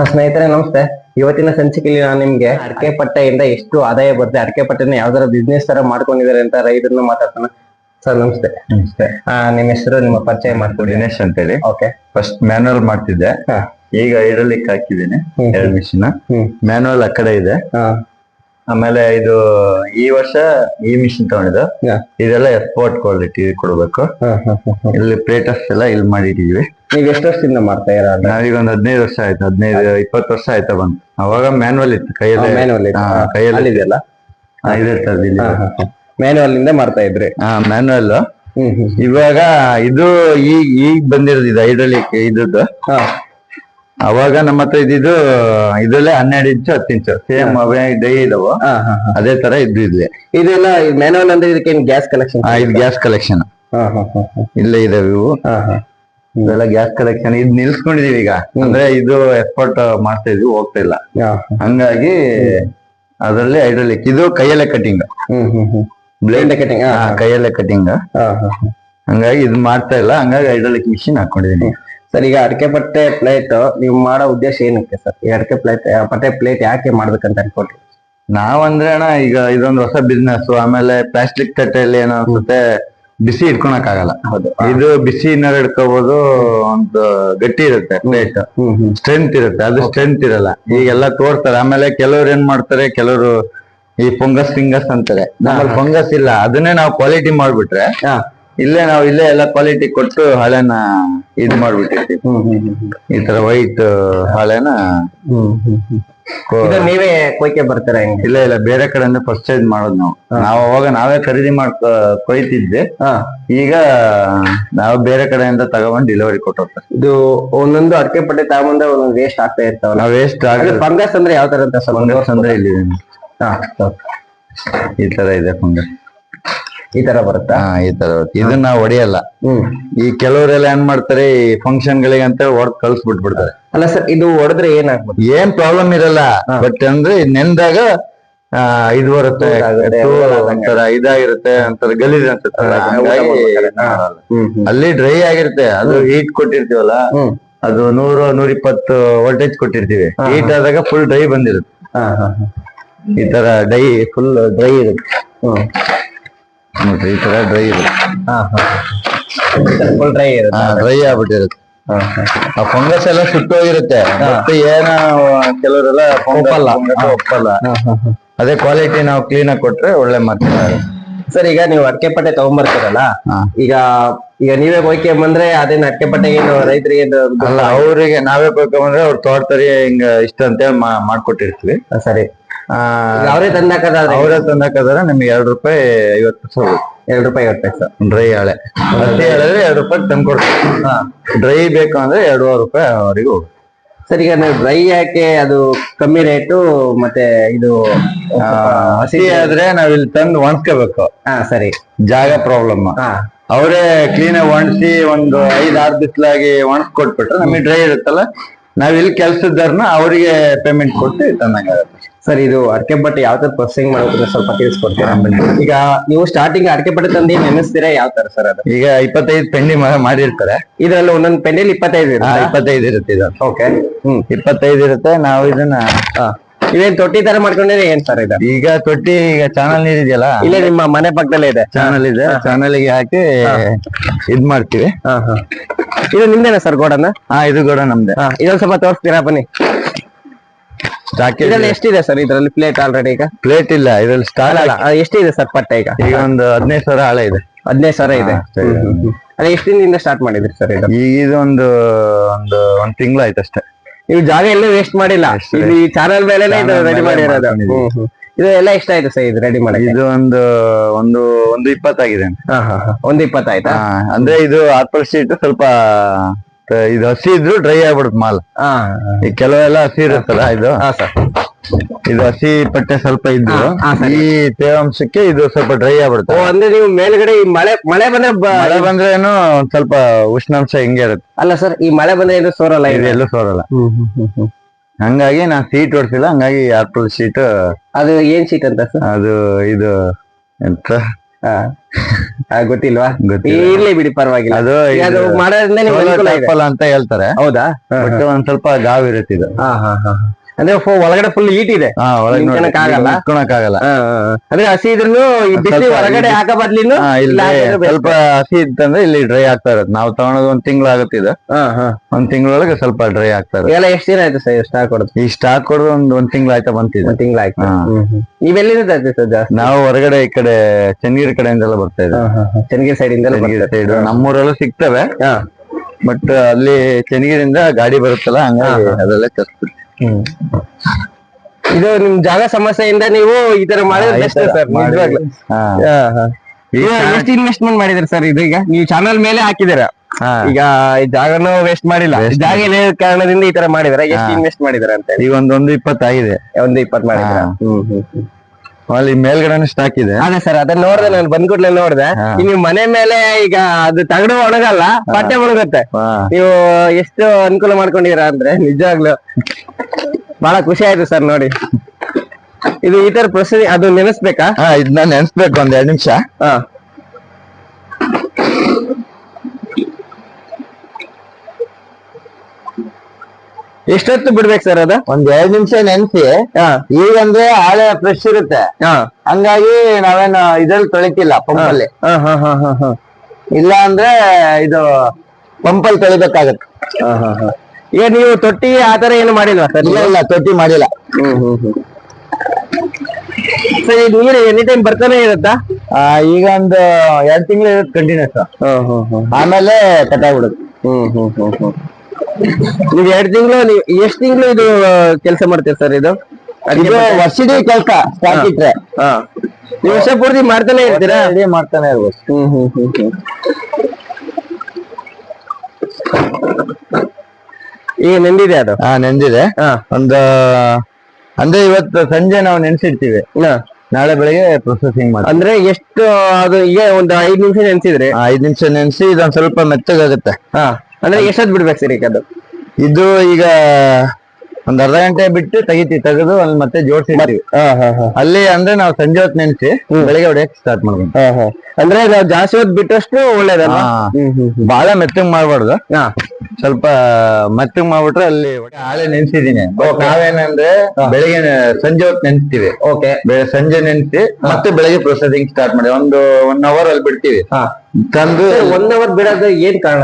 ಸ್ನೇಹಿತರೆ ನಮಸ್ತೆ. ಇವತ್ತಿನ ಸಂಚಿಕೆಯಲ್ಲಿ ನಾನು ನಿಮ್ಗೆ ಅಡಕೆ ಪಟ್ಟೆಯಿಂದ ಎಷ್ಟು ಆದಾಯ ಬರುತ್ತೆ ಅಡಕೆ ಪಟ್ಟೆನ ಯಾವ್ದಾರ ಬಿಸ್ನೆಸ್ ತರ ಮಾಡ್ಕೊಂಡಿದ್ದಾರೆ ಅಂತ ರೈತರನ್ನ ಮಾತಾಡ್ತಾನ ಸರ್ ನಮಸ್ತೆ. ನಮಸ್ತೆ. ನಿಮ್ಮ ಹೆಸರು ನಿಮ್ಮ ಪರಿಚಯ ಮಾಡ್ಕೊಡಿ. ದಿನೇಶ್ ಅಂತೇಳಿ. ಓಕೆ. ಫಸ್ಟ್ ಮ್ಯಾನುವಲ್ ಮಾಡ್ತಿದ್ದೆ. ಈಗ ಐಡ್ರಲಿಕ್ ಹಾಕಿದ್ದೀನಿ. ಎರಡು ಮಿಷಿನ್ ಮ್ಯಾನುವಲ್ ಆ ಕಡೆ ಇದೆ. ಆಮೇಲೆ ಇದು ಈ ವರ್ಷ ಈ ಮಿಷಿನ್ ತಗೊಂಡಿದ್ದು. ಹಾ. ಇದೆಲ್ಲ ಎಕ್ಸ್ಪೋರ್ಟ್ ಕ್ವಾಲಿಟಿ ಕೊಡ್ಬೇಕು. ಹಾ, ಹಾ, ಹಾ, ಹಾ. ಇಲ್ಲಿ ಪ್ಲೇಟಸ್ ಎಲ್ಲ ಇಲ್ಲಿ ಮಾಡಿದೀವಿ ನೀವ್ ಎಷ್ಟು ವರ್ಷದಿಂದ ಮಾಡ್ತಾ ಇರ ನಾವೀಗ ಒಂದ್ ಹದಿನೈದು ವರ್ಷ ಆಯ್ತು. ಹದಿನೈದು ಇಪ್ಪತ್ತು ವರ್ಷ ಆಯ್ತಾ ಬಂತು. ಅವಾಗ ಮ್ಯಾನುವಲ್ ಇತ್ತು ಕೈಯಲ್ಲಿ. ಮ್ಯಾನುವಲ್ ಕೈಯಲ್ಲಿ. ಇದೆಯಲ್ಲ ಇದೆ ಮ್ಯಾನುವಲ್ ಇಂದ. ಮಾಡ್ತಾ ಇದ್ರಿ? ಹಾ ಮ್ಯಾನುವಲ್ ಹ್ಮ್ ಹ್ಮ್ ಇವಾಗ ಇದು ಈಗ ಈಗ ಬಂದಿರೋದು ಇದು ಹೈಡ್ರಾಲಿಕ್ ಇದ್ದದ್ದು ಹಾ. ಅವಾಗ ನಮ್ಮ ಹತ್ರ ಇದ್ದಿದ್ದು ಇದ್ರಲ್ಲೇ ಹನ್ನೆರಡು ಇಂಚು ಹತ್ತು ಇಂಚು ಸೇಮ್ ಅವೇ ಡೈ ಇದಾವ ಅದೇ ತರ ಇದ್ದು ಇದ್ವಿ. ಇದೆಲ್ಲ ಮ್ಯಾನುವಲ್ ಅಂದ್ರೆ ಇದಕ್ಕೆ ಗ್ಯಾಸ್ ಕಲೆಕ್ಷನ್ ಇದು ಗ್ಯಾಸ್ ಕಲೆಕ್ಷನ್ ಇಲ್ಲೇ ಇದಾವೆ ಇವು. ಇವೆಲ್ಲ ಗ್ಯಾಸ್ ಕಲೆಕ್ಷನ್ ಇದು ನಿಲ್ಸ್ಕೊಂಡಿದೀವಿ ಈಗ. ಅಂದ್ರೆ ಇದು ಎಕ್ಸ್ಪೋರ್ಟ್ ಮಾಡ್ತಾ ಇದ್ವಿ ಹೋಗ್ತಾ ಇಲ್ಲ. ಹಂಗಾಗಿ ಅದರಲ್ಲಿ ಹೈಡ್ರೋಲಿಕ್ ಇದು ಕೈಯಲ್ಲೇ ಕಟಿಂಗ್ ಹ್ಮ್ ಹ್ಮ್ ಹ್ಮ್. ಬ್ಲೇಡ್ ಕಟಿಂಗ್ ಕೈಯಲ್ಲೇ ಕಟಿಂಗ್ ಹಂಗಾಗಿ ಇದು ಮಾಡ್ತಾ ಇಲ್ಲ. ಹಂಗಾಗಿ ಹೈಡ್ರಲಿಕ್ ಮಿಷಿನ್ ಹಾಕೊಂಡಿದೀನಿ. ಸರ್ ಈಗ ಅಡಕೆ ಪಟ್ಟೆ ಪ್ಲೇಟ್ ನೀವು ಮಾಡೋ ಉದ್ದೇಶ ಏನಕ್ಕೆ ಸರ್? ಈ ಅಡಕೆ ಪ್ಲೇಟ್ ಪಟ್ಟೆ ಪ್ಲೇಟ್ ಯಾಕೆ ಮಾಡ್ಬೇಕಂತ ಅನ್ಕೊಂಡ್ರಿ ನಾವಂದ್ರೆ ಅಣ್ಣ ಈಗ ಇದೊಂದು ಹೊಸ ಬಿಸ್ನೆಸ್ ಆಮೇಲೆ ಪ್ಲಾಸ್ಟಿಕ್ ತಟ್ಟೆಯಲ್ಲಿ ಏನೋ ಅನ್ಸುತ್ತೆ ಬಿಸಿ ಇಟ್ಕೊಳಕ್ ಆಗಲ್ಲ ಹೌದು ಇದು ಬಿಸಿ ಇನ್ನರ್ ಇಟ್ಕೋಬಹುದು ಒಂದು ಗಟ್ಟಿ ಇರುತ್ತೆ ಪ್ಲೇಟ್ ಸ್ಟ್ರೆಂತ್ ಇರುತ್ತೆ. ಅದು ಸ್ಟ್ರೆಂತ್ ಇರಲ್ಲ. ಈಗೆಲ್ಲ ತೋರ್ತಾರೆ. ಆಮೇಲೆ ಕೆಲವ್ರು ಏನ್ ಮಾಡ್ತಾರೆ ಕೆಲವರು ಈ ಫಂಗಸ್ ಫಿಂಗಸ್ ಅಂತಾರೆ. ನಮ್ಮಲ್ಲಿ ಫಂಗಸ್ ಇಲ್ಲ. ಅದನ್ನೇ ನಾವು ಕ್ವಾಲಿಟಿ ಮಾಡ್ಬಿಟ್ರೆ ಹಾ. ಇಲ್ಲೇ ನಾವು ಇಲ್ಲೇ ಎಲ್ಲ ಕ್ವಾಲಿಟಿ ಕೊಟ್ಟು ಹಳೆನ ಇದ್ ಮಾಡ್ಬಿಟ್ಟಿರ್ತೀವಿ ಈ ತರ ವೈಟ್ ಹಳೆನ ಇದು ನೀವೇ ಕೊಯ್ಕೆ ಬರ್ತೀರಾ ಹೆಂಗೆ? ಇಲ್ಲ ಇಲ್ಲ ಬೇರೆ ಕಡೆಯಿಂದ ಪರ್ಚೇಸ್ ಮಾಡೋದು ನಾವು. ನಾವು ಅವಾಗ ನಾವೇ ಖರೀದಿ ಮಾಡ್ಕೊ ಕೊಯ್ತಿದ್ದೆ ಈಗ ನಾವು ಬೇರೆ ಕಡೆಯಿಂದ ತಗೊಂಡ್ ಡೆಲಿವರಿ ಕೊಟ್ಟೋಗ್ತಾರೆ. ಇದು ಒಂದೊಂದು ಅಡಕೆ ಪಟ್ಟೆ ತಗೊಂಡ್ರೆ ಒಂದೊಂದು ವೇಸ್ಟ್ ಆಗ್ತಾ ಇರ್ತಾವ ನಾವ್ ವೇಸ್ಟ್ ಆಗಿ ಫಂಗಸ್ ಅಂದ್ರೆ ಯಾವ ತರ ಅಂತ ಫಂಗಸ್ ಅಂದ್ರೆ ಇಲ್ಲಿ ಹಾ. ಈ ತರ ಇದೆ ಫಂಗಸ್ ಈ ತರ ಬರುತ್ತಾ? ಹಾ ಈ ತರ ಬರುತ್ತೆ. ಇದನ್ನ ಹೊಡೆಯಲ್ಲ. ಹ್ಮ್. ಈ ಕೆಲವರೆಲ್ಲ ಏನ್ ಮಾಡ್ತಾರೆ ಈ ಫಂಕ್ಷನ್ ಗಳಿಗೆ ಅಂತ ಹೊಡೆದ್ ಕಳ್ಸ್ಬಿಟ್ಬಿಡ್ತಾರೆ. ಅಲ್ಲ ಸರ್ ಇದು ಹೊಡೆದ್ರೆ ಏನಾಗ್ಬೋದು? ಏನ್ ಪ್ರಾಬ್ಲಮ್ ಇರಲ್ಲ. ಬಟ್ ಅಂದ್ರೆ ನೆಂದಾಗ ಆ, ಇದು ಬರುತ್ತೆ. ಒಂಥರ ಇದಾಗಿರುತ್ತೆ ಒಂಥರ ಗಲೀಜ್ ಅನ್ಸುತ್ತೆ. ಅಲ್ಲಿ ಡ್ರೈ ಆಗಿರುತ್ತೆ. ಅದು ಹೀಟ್ ಕೊಟ್ಟಿರ್ತೀವಲ್ಲ ಅದು ನೂರು ನೂರಿಪ್ಪತ್ತು ವೋಲ್ಟೇಜ್ ಕೊಟ್ಟಿರ್ತೀವಿ. ಹೀಟ್ ಆದಾಗ ಫುಲ್ ಡ್ರೈ ಬಂದಿರುತ್ತೆ. ಈ ತರ ಡೈ ಫುಲ್ ಡ್ರೈ ಇರುತ್ತೆ. ನೋಡ್ರಿ ಈ ತರ ಡ್ರೈ ಇರುತ್ತೆ. ಹಾ ಹಾ ಫುಲ್ ಡ್ರೈ ಇರುತ್ತೆ. ಡ್ರೈ ಆಗ್ಬಿಟ್ಟಿರುತ್ತೆ. ಆ ಫಂಗಸ್ ಎಲ್ಲ ಸುಟ್ಟೋಗಿರುತ್ತೆ ಮತ್ತೆ ಏನ ಕೆಲವರೆಲ್ಲ ಒಪ್ಪಲ್ಲ. ಒಪ್ಪಲ್ಲ. ಅದೇ ಕ್ವಾಲಿಟಿ ನಾವು ಕ್ಲೀನ್ ಆಗಿ ಕೊಟ್ರೆ ಒಳ್ಳೆ ಮಾರ್ಕೆಟ್ ಸರ್ ಈಗ ನೀವು ಅಡಕೆ ಪಟ್ಟೆ ತಗೊಂಬರ್ತೀರಲ್ಲ? ಈಗ ಈಗ ನೀವೇ ಕೊಯ್ಕೆ ಬಂದ್ರೆ ಅದೇನ್ ಅಡಕೆ ಪಟ್ಟೆ ಏನು ರೈತರಿಗೆ ಅಲ್ಲ ಅವರಿಗೆ ನಾವೇ ಕೊಯ್ಕೊಂಡ್ರೆ ಅವ್ರ ತೋಟದಲ್ಲಿ ಹಿಂಗ ಇಷ್ಟ ಅಂತ ಹೇಳಿ ಮಾಡ್ಕೊಟ್ಟಿರ್ತೀವಿ. ಸರಿ. ಅವರೇ ತಂದಾಕದಾದ್ರೆ ಅವರೇ ತಂದಾಕಂದ್ರೆ ನಿಮ್ಗೆ ಎರಡ್ ರೂಪಾಯಿ ಐವತ್ತು ಪೈಸೆ ಹೋಗುತ್ತೆ. ಎರಡು ರೂಪಾಯಿ ಐವತ್ತು ಪೈಸೆ. ಡ್ರೈ ಹಾಳೆ. ಹತ್ತಿ ಹೇಳಿದ್ರೆ ಎರಡು ರೂಪಾಯಿ ತಂದ್ಕೊಡ್ತೀವಿ ಡ್ರೈ ಬೇಕು ಅಂದ್ರೆ ಎರಡೂವರೆ ರೂಪಾಯಿ ಅವರಿಗೆ ಹೋಗುತ್ತೆ. ಸರ್ ಈಗ ನೀವು ಡ್ರೈ ಯಾಕೆ ಅದು ಕಮ್ಮಿ ರೇಟು ಮತ್ತೆ ಇದು ಹಸಿ ಆದ್ರೆ ನಾವ್ ಇಲ್ಲಿ ತಂದು ಒಣಸ್ಕೋಬೇಕು. ಹಾ ಸರಿ. ಜಾಗ ಪ್ರಾಬ್ಲಮ್ ಹಾ. ಅವರೇ ಕ್ಲೀನ್ ಆಗಿ ಒಣಸಿ ಒಂದು ಐದ್ ಆರ್ ಬಿಸಿಲಾಗಿ ಒಣಸ್ಕೊಟ್ಬಿಟ್ರೆ ನಮಗೆ ಡ್ರೈ ಇರುತ್ತಲ್ಲ ನಾವ್ ಇಲ್ಲಿ ಕೆಲ್ಸದಾರ್ನ ಅವರಿಗೆ ಪೇಮೆಂಟ್ ಕೊಟ್ಟು ತಂದಂಗಾಗುತ್ತೆ. ಸರ್ ಇದು ಅಡಕೆ ಬಟ್ಟೆ ಯಾವ ತರ ಪ್ರೊಸೆಸಿಂಗ್ ಮಾಡೋದ್ರೆ ಸ್ವಲ್ಪ ತಿಳಿಸ್ಕೊಡ್ತೀರಾ? ಈಗ ನೀವು ಸ್ಟಾರ್ಟಿಂಗ್ ಅಡಕೆ ಬಟ್ಟೆ ತಂದು ನೆನೆಸ್ತೀರಾ? ಯಾವ ತರ ಸರ್ ಅದು? ಈಗ ಇಪ್ಪತ್ತೈದು ಪೆಂಡಿ ಮಾಡಿರ್ತಾರೆ. ಇದ್ರಲ್ಲಿ ಒಂದೊಂದು ಪೆಂಡೆಲ್ ಇಪ್ಪತ್ತೈದು ಇರುತ್ತೆ? ಇಪ್ಪತ್ತೈದು ಇರುತ್ತೆ ಇದು. ಓಕೆ ಹ್ಮ್. ಇಪ್ಪತ್ತೈದು ಇರುತ್ತೆ. ನಾವು ಇದನ್ನ ಇವೇನ್ ತೊಟ್ಟಿ ತರ ಮಾಡ್ಕೊಂಡಿದ್ರೆ ಏನ್ ಸರ್ ಇದು? ಈಗ ತೊಟ್ಟಿ ಈಗ ಚಾನಲ್ ನೀರ್ ಇದೆಯಲ್ಲ? ಇಲ್ಲ ನಿಮ್ಮ ಮನೆ ಪಕ್ಕದಲ್ಲೇ ಇದೆ? ಚಾನಲ್ ಇದೆ. ಚಾನಲ್ಗೆ ಹಾಕಿ ಇದ್ ಮಾಡ್ತೀವಿ. ಹಾ ಹಾ. ಇದು ನಿಮ್ದೇನಾ ಸರ್ ಗೋಡನ್? ಹಾ ಇದು ಗೋಡನ್ ನಮ್ದೆ. ಇದೊಂದ್ ಸ್ವಲ್ಪ ತೋರಿಸ್ತೀರಾ ಬನ್ನಿ. ಇದ್ರಲ್ಲಿ ಎಷ್ಟಿದೆ ಸರ್ ಇದರಲ್ಲಿ ಪ್ಲೇಟ್ ಆಲ್ರೆಡಿ ಈಗ? ಪ್ಲೇಟ್ ಇಲ್ಲ ಇದ್ರಲ್ಲಿ ಸ್ಟಾರ್ ಅಲ್ಲ ಎಷ್ಟಿದೆ ಸರ್ ಪಟ್ಟೆ ಈಗ? ಈಗ ಒಂದು ಹದಿನೈದು ಸಾವಿರ ಹಳೆ ಇದೆ. ಹದಿನೈದು ಸಾವಿರ ಇದೆ. ಹಾ, ಸರಿ. ಹ್ಮ್, ಹ್ಮ್, ಹ್ಮ್. ಅಲ್ಲ ಎಷ್ಟು ದಿನದಿಂದ ಸ್ಟಾರ್ಟ್ ಮಾಡಿದ್ರಿ ಸರ್ ಇದು? ಈಗ ಇದು ಒಂದು ಒಂದು ಒಂದ್ ತಿಂಗಳು ಆಯ್ತು ಅಷ್ಟೇ. ನೀವು ಜಾಗ ಎಲ್ಲ ವೇಸ್ಟ್ ಮಾಡಿಲ್ಲ. Waste ಇದು ಈ ಚಾನಲ್ ಮೇಲೆ ಇದು Channel ರೆಡಿ ಮೇಲೆ ಮಾಡಿರೋದು. ಮಾಡ್ಕೊಂಡಿದ್ದೀವಿ. ಹ್ಮ್, ಹ್ಮ್. ಇದು ಎಲ್ಲ ಇಷ್ಟ ಆಯ್ತು ಸರ್ ಇದು ರೆಡಿ ಮಾಡಿ ಇದು ಒಂದು ಒಂದು ಒಂದು ಇಪ್ಪತ್ತಾಗಿದೆ ಒಂದು ಇಪ್ಪತ್ತಾಯ್ತಾ? ಅಂದ್ರೆ ಇದು ಆಪಲ್ ಶೀಟ್ ಸ್ವಲ್ಪ ಇದು ಹಸಿ ಇದ್ರು ಡ್ರೈ ಆಗ್ಬಿಡುತ್ತೆ ಮಾಲ್. ಈ ಕೆಲವೆಲ್ಲ ಹಸಿ ಇರುತ್ತಲ್ಲ ಇದು? ಇದು ಹಸಿ ಪಟ್ಟೆ ಸ್ವಲ್ಪ ಇದ್ದು ಸರಿ. ಈ ತೇವಾಂಶಕ್ಕೆ ಇದು ಸ್ವಲ್ಪ ಡ್ರೈ ಆಗ್ಬಿಡುತ್ತೆ. ಅಂದ್ರೆ ನೀವು ಮೇಲ್ಗಡೆ ಈ ಮಳೆ ಮಳೆ ಬಂದ್ರೆ ಮಳೆ ಬಂದ್ರೆ ಏನು ಸ್ವಲ್ಪ ಉಷ್ಣಾಂಶ ಹಿಂಗೆ ಇರುತ್ತೆ. ಅಲ್ಲ ಸರ್ ಈ ಮಳೆ ಬಂದ್ರೆ ಏನು ಸೋರಲ್ಲ ಇದು? ಎಲ್ಲೂ ಸೋರಲ್ಲ. ಹಂಗಾಗಿ ನಾ ಸೀಟ್ ಹೊಡ್ಸಿಲ್ಲ ಹಂಗಾಗಿ ಆಪಲ್ ಶೀಟ್ ಅದು ಏನ್ ಶೀಟ್ ಅಂತ ಸರ್? ಅದು ಇದು ಎಂತ? ಗೊತ್ತಿಲ್ವಾ? ಗೊತ್ತಿಲ್ಲ. ಇರ್ಲಿ ಬಿಡಿ ಪರವಾಗಿಲ್ಲ. ಅದು ಅದು ಮಾಡೋದ್ರಿಂದ ನಿಮ್ಗೆ solar ಅನುಕೂಲ ಇದೆ. ಅಂತ ಹೇಳ್ತಾರೆ. ಹೌದಾ? ಬಟ್ ಒಂದ್ ಸ್ವಲ್ಪ ಗಾವ್ ಇರುತ್ತೆ ಇದು. ಹಾ ಹಾ ಹಾ. ಫು- ಒಳಗಡೆ ಫುಲ್ ಹೀಟ್ ಇದೆ. ಆಗಲ್ಲ? ಹಾ. ಅಂದ್ರೆ ಹಸಿ ಇದ್ರೂ ಈ ಹೊರಗಡೆ ಹಾಕ ಬದ್ಲಿನು ಇಲ್ಲ ಸ್ವಲ್ಪ ಹಸಿ ಇತ್ತಂದ್ರೆ ಇಲ್ಲಿ ಡ್ರೈ ಆಗ್ತಾ ಇರತ್ತೆ. ನಾವು ತಗೊಳೋದು ಒಂದ್ ತಿಂಗಳು ಆಗುತ್ತೆ ಇದು ಒಂದ್ ತಿಂಗಳೊಳಗೆ ಸ್ವಲ್ಪ ಡ್ರೈ ಆಗ್ತಾ ಇರುತ್ತೆ. ಎಷ್ಟು ದಿನ ಆಯ್ತು ಸರ್ ಸ್ಟಾಕ್ ಕೊಡೋದು? ಈ ಸ್ಟಾಕ್ ಕೊಡೋದು ಒಂದ್ ಒಂದ್ ತಿಂಗಳು ಆಯ್ತಾ ಬಂತಿದೆ. ಒಂದ್ ತಿಂಗಳು ಆಯ್ತು. ನೀವೆಲ್ಲಿಂದ ತರ್ತೀವಿ ಸರ್ ಜಾಸ್ತಿ? ನಾವು ಹೊರಗಡೆ ಈ ಕಡೆ ಚನ್ನಗಿರಿ ಕಡೆಯಿಂದೆಲ್ಲ ಬರ್ತಾ ಇದೆ. ಚನ್ನಗಿರಿ ಸೈಡ್ ಇಂದ ಸೈಡ್ ನಮ್ಮೂರಲ್ಲೂ ಸಿಗ್ತವೆ. ಬಟ್ ಅಲ್ಲಿ ಚನ್ನಗಿರಿಂದ ಗಾಡಿ ಬರುತ್ತಲ್ಲ ಹಂಗಾಗಿ ಅದೆಲ್ಲ ತರ್ಸ್ಬಿಡ್ತೀವಿ ಇದು ನಿಮ್ ಜಾಗ ಸಮಸ್ಯೆಯಿಂದ ನೀವು ಈ ತರ ಮಾಡಿದ್ರೆ ಬೆಸ್ಟ್ ಸರ್ ನಿಜವಾಗ್ಲೂ. ಎಷ್ಟು ಇನ್ವೆಸ್ಟ್ಮೆಂಟ್ ಮಾಡಿದ್ರಿ ಸರ್ ಇದು ಈಗ? ನೀವು ಚಾನಲ್ ಮೇಲೆ ಹಾಕಿದಿರ ಈಗ ಈ ಜಾಗನೂ ವೇಸ್ಟ್ ಮಾಡಿಲ್ಲ. ಜಾಗ ಇಲ್ಲೇ ಕಾರಣದಿಂದ ಈ ತರ ಮಾಡಿದ್ರ ಎಷ್ಟು ಇನ್ವೆಸ್ಟ್ ಮಾಡಿದ್ರ ಅಂತ ಹೇಳಿ. ಈಗ ಒಂದೊಂದು ಇಪ್ಪತ್ತಾಗಿದೆ ಒಂದು ಇಪ್ಪತ್ ಮಾಡಿದ್ರ ಹ್ಮ್ ಹ್ಮ್. ಅಲ್ಲಿ ಮೇಲ್ಗಡೆ ಸ್ಟಾಕ್ ಇದೆ. ಅದೇ ಸರ್ ಅದನ್ನ ನೋಡ್ದೆ ನಾನು ಬಂದ್ ಕೂಡ್ಲೆ ನೋಡ್ದೆ. ಹಾ. ನೀವು ಮನೆ ಮೇಲೆ ಈಗ ಅದು ತಗಡು ಒಣಗಲ್ಲ ಬಟ್ಟೆ ಒಣಗುತ್ತೆ. ನೀವು ಎಷ್ಟು ಅನುಕೂಲ ಮಾಡ್ಕೊಂಡಿರ ಅಂದ್ರೆ ನಿಜವಾಗ್ಲು ಬಹಳ ಖುಷಿ ಆಯ್ತು ಸರ್ ನೋಡಿ. ಇದು ಈ ತರ ಪ್ರೊಸೀಜರ್ ಅದು ನೆನೆಸ್ಬೇಕಾ? ಹಾ ಇದನ್ನ ನೆನೆಸ್ಬೇಕು ಒಂದ್ ಎರಡ್ ನಿಮಿಷ. ಎಷ್ಟೊತ್ತು ಬಿಡ್ಬೇಕು ಸರ್ ಅದ? ಒಂದ್ ಎರಡ್ ನಿಮಿಷ ನೆನ್ಸಿ. ಈಗಂದ್ರೆ ಹಾಳೆ ಫ್ರೆಶ್ ಇರುತ್ತೆ. ಹಂಗಾಗಿ ನಾವೇನ್ ಇದ್ರಲ್ಲಿ ತೊಳಿತಿಲ್ಲ ಪಂಪಲ್ಲಿ. ಹಾ ಹಾ ಹಾ ಹಾ ಹಾ. ಇಲ್ಲ ಅಂದ್ರೆ ಇದು ಪಂಪಲ್ಲಿ ತೊಳಿಬೇಕಾಗತ್ತೆ. ಹಾ ಹಾ ಹಾ. ಈಗ ನೀವು ತೊಟ್ಟಿ ಆತರ ಏನು ಮಾಡಿಲ್ಲ ಸರ್ ಇಲ್ಲ ಇಲ್ಲ ತೊಟ್ಟಿ ಮಾಡಿಲ್ಲ. ಹ್ಮ್ ಹ್ಮ್ ಹ್ಮ್. ಸರ್ ನೀರು ಎನಿ ಟೈಮ್ ಬರ್ತಾನೆ ಇರುತ್ತಾ? ಆ, ಈಗ ಒಂದು ಎರಡ್ ತಿಂಗಳು ಇರುತ್ತೆ ಕಂಟಿನ್ಯೂಸ್ ಆಮೇಲೆ ಕಟ್ ಆಗ್ಬಿಡುತ್ತೆ ಆಮೇಲೆ ಕಟ್ಟಾಗ್ಬಿಡುತ್ತೆ ಹ್ಮ್ ಹ್ಮ್ ಹ್ಮ್ ಹ್ಮ್. ನೀವ್ ಎರಡ್ ತಿಂಗಳು ನೀವ್ ಎಷ್ಟ್ ತಿಂಗಳು ಇದು ಕೆಲಸ ಮಾಡ್ತೀರಿ ಸರ್ ಇದು? ಇದು ವರ್ಷಿಡೀ ಕೆಲಸ ಸ್ಟಾಕ್ ಇಟ್ರೆ. ಹಾ. ನೀವು ವರ್ಷ ಪೂರ್ತಿ ಮಾಡ್ತಾನೆ ಇರ್ತೀರಾ? ಅದೇ ಮಾಡ್ತಾನೆ ಇರ್ಬೋದು. ಹ್ಮ್ ಹ್ಮ್ ಹ್ಮ್ ಹ್ಮ್. ಈಗ ನೆಂದಿದೆ ಅದು? ಹಾ ನೆಂದಿದೆ. ಹಾ. ಒಂದು ಅಂದ್ರೆ ಇವತ್ತು ಸಂಜೆ ನಾವು ನೆನ್ಸಿಡ್ತೀವಿ. ಹಾ. ನಾಳೆ ಬೆಳಿಗ್ಗೆ ಪ್ರೊಸೆಸಿಂಗ್ ಮಾಡಿ ಅಂದ್ರೆ ಎಷ್ಟು ಅದು ಈಗ ಒಂದು ಐದ್ ನಿಮಿಷ ನೆನ್ಸಿದ್ರೆ? ಐದ್ ನಿಮಿಷ ನೆನ್ಸಿ ಇದೊಂದ್ ಸ್ವಲ್ಪ ಮೆತ್ತಗಾಗುತ್ತೆ. ಹಾ. ಅಂದ್ರೆ ಎಷ್ಟೊತ್ತು ಬಿಡ್ಬೇಕು ಸರ್ ಈಗ ಅದು? ಇದು ಈಗ ಒಂದ್ ಅರ್ಧ ಗಂಟೆ ಬಿಟ್ಟು ತೆಗಿತಿ ತೆಗೆದು ಅಲ್ಲಿ ಮತ್ತೆ ಹಾ ಅಲ್ಲಿ ಅಂದ್ರೆ ನಾವು ಸಂಜೆ ಹೊತ್ತು ನೆನ್ಸಿ ಬೆಳಿಗ್ಗೆ ಹೊಡೆಯಕ್ ಸ್ಟಾರ್ಟ್ ಮಾಡ್ಬೋದು. ಅಂದ್ರೆ ನಾವು ಜಾಸ್ತಿ ಹೊತ್ತು ಬಿಟ್ಟಷ್ಟು ಒಳ್ಳೇದಲ್ಲ ಹ್ಮ್ ಬಹಳ ಮೆತ್ತಗ್ ಮಾಡ್ಬಾರ್ದು. ಸ್ವಲ್ಪ ಮೆತ್ತಗ್ ಮಾಡ್ಬಿಟ್ರೆ ಅಲ್ಲಿ ಹಾಳೆ ನೆನ್ಸಿದೀನಿ ನಾವೇನಂದ್ರೆ ಬೆಳಿಗ್ಗೆ ಸಂಜೆ ಹೊತ್ತು ನೆನ್ಸ್ತೀವಿ. ಓಕೆ. ಸಂಜೆ ನೆನ್ಸಿ ಮತ್ತೆ ಬೆಳಿಗ್ಗೆ ಪ್ರೊಸೆಸಿಂಗ್ ಸ್ಟಾರ್ಟ್ ಮಾಡಿ. ಒಂದು ಒನ್ ಅವರ್ ಅಲ್ಲಿ ಬಿಡ್ತೀವಿ. ಹಾ. ತಂದು ಒನ್ ಅವರ್ ಬಿಡೋದು ಏನ್ ಕಾರಣ